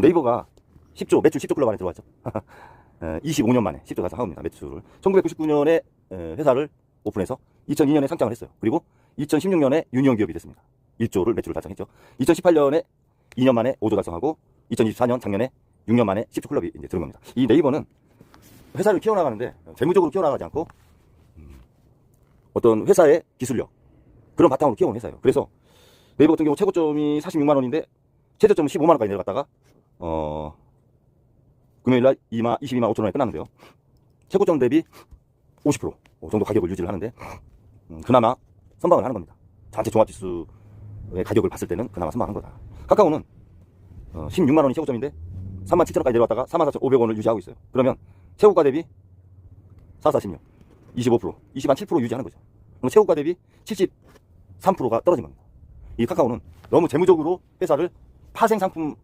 네이버가 10조, 매출 10조 클럽 안에 들어왔죠. 25년 만에 10조 달성합니다. 매출을. 1999년에 회사를 오픈해서 2002년에 상장을 했어요. 그리고 2016년에 유니온 기업이 됐습니다. 1조를 매출을 달성했죠. 2018년에 2년 만에 5조 달성하고 2024년 작년에 6년 만에 10조 클럽이 이제 들은 겁니다. 이 네이버는 회사를 키워나가는데 재무적으로 키워나가지 않고 음, 어떤 회사의 기술력 그런 바탕으로 키워온 회사예요. 그래서 네이버 같은 경우 최고점이 46만 원인데 최저점은 15만 원까지 내려갔다가 어 금요일날 2만 22만 5천 원에 끝났는데요. 최고점 대비 50% 정도 가격을 유지를 하는데 음, 그나마 선방을 하는 겁니다. 전체 종합지수의 가격을 봤을 때는 그나마 선방한 거다. 카카오는 어, 16만 원이 최고점인데 3만 7천 원까지 내려왔다가 4만 4,500원을 유지하고 있어요. 그러면 최고가 대비 4, 46, 25%, 20만 7% 유지하는 거죠. 그럼 최고가 대비 73%가 떨어진 겁니다. 이 카카오는 너무 재무적으로 회사를 파생 상품